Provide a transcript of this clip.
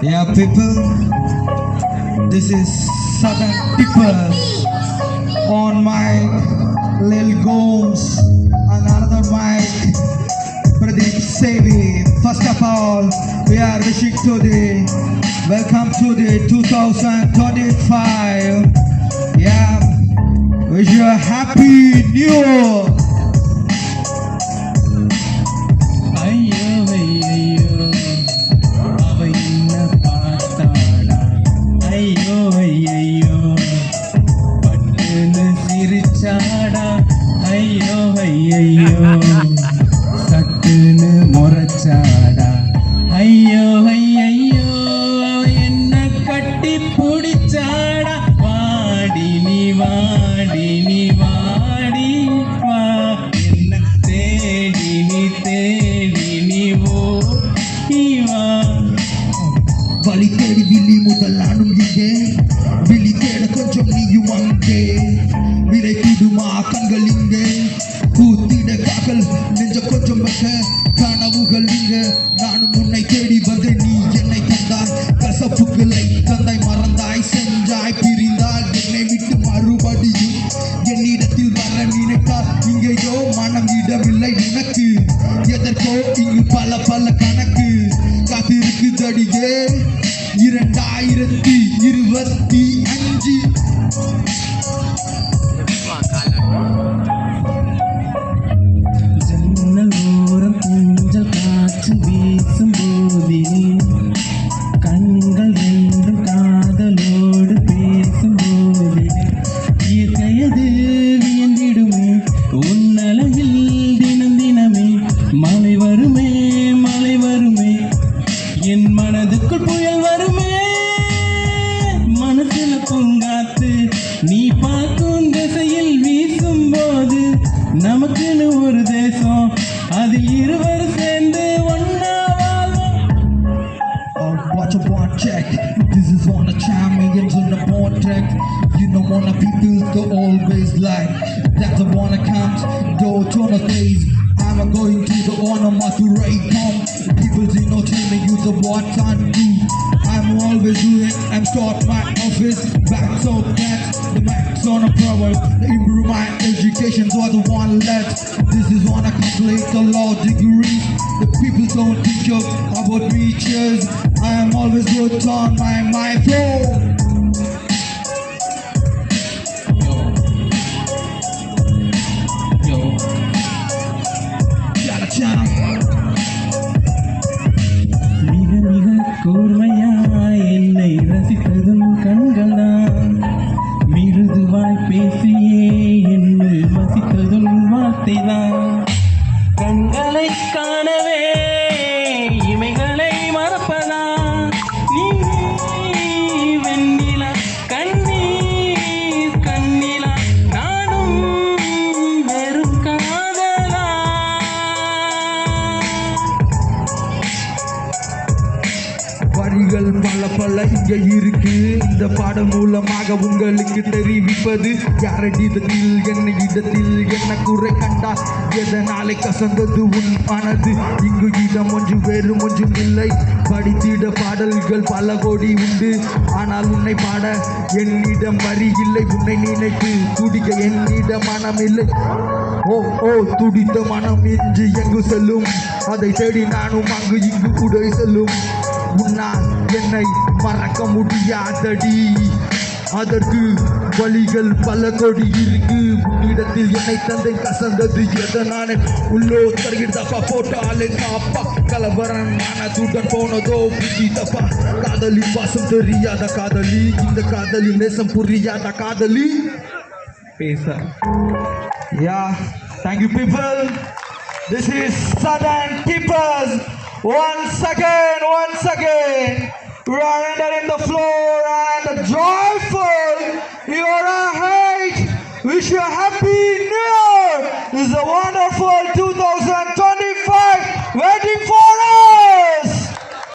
Yeah, people, this is Southern Peoples on my Lil Gomes and another mic, Pradeep Sevi. First of all, we are wishing to the welcome to the 2025. Yeah, wish you a happy new year. முறைச்சாடா ஐயோ ஐயோ சட்டுன்னு முறைச்சாடா. ஐயோ ஐயோ என்ன கட்டி பிடிச்சாடா. வாடி நீ வாடி நீ வாடி வா. என்ன தேடி நீ தேடி நீ ஓ வா. வழி தேடி வில்லி முதல் நானும் இங்கே. கனவுகள் நீங்க நான் உன்னை தேடி வந்து நீ என்னை தந்தாய். கசப்புகளை தந்தை மறந்தாய் செஞ்சாய் பிரிந்தால் என்னை விட்டு மறுபடியும் என்னிடத்தில் வர நினைத்தால் இங்கேயோ மனம் இடமில்லை உனக்கு. எதற்கோ இங்கு பல பல கணக்கு காத்திருக்கு தடியே இரண்டாயிரத்தி இருபத்தி மழை வருமே மழை வருமே என் மனதுக்குள் புயல் வருமே மனசுல பூங்காத்து நீ பார்க்கும் திசையில் வீசும் போது நமக்குன்னு ஒரு தேசம் அது இருவர் சேர்ந்து ஒன்னா watch a one check. This is on the chime millions on the contract. You know wanna people to always like that's the one that comes go to the days. I'm going to the honor Mathura home. People say no me you the what I do. I'm always doing I'm start my office back so that the max on a power improve my education so I don't want less. This is wanna complete the law degree. The people don't think about reaches. I am always good on my my flow. ನೂರು ಮೈ இங்க இருக்கு. இந்த பாடம் மூலமாக உங்களுக்கு தெரிவிப்பது யாரடிதத்தில் என்ன இடத்தில் என்ன குறை கண்டா? எதனாலே கசந்தது உன் மனது? இங்கு இடம் ஒன்று வேறு ஒன்றும் இல்லை. படித்திட பாடல்கள் பல கோடி உண்டு. ஆனால் உன்னை பாட என்னிடம் வரி இல்லை உன்னை நினைத்து குடிக்க என்னிடம் மனம் இல்லை. ஓ ஓ துடித்த மனம் இன்று எங்கு செல்லும்? அதை தேடி நானும் அங்கு இங்கு கூட செல்லும். உன்னால் என்னை மறக்க முடியாதடி அதற்கு வழிகள் பல கொடி இருக்கு உன்னிடத்தில் என்னை தந்தை கசந்தது எதனாலே உள்ளோ தருகிற தப்பா போட்டாலே அப்பா கலவரன் மனதுடன் போனதோ புத்தி தப்பா காதலி பாசம் தெரியாத காதலி இந்த காதலி நேசம் புரியாத காதலி பேச Yeah, thank you, people. This is Southern Keepers. Once again, once again, we are entering the floor and the joyful.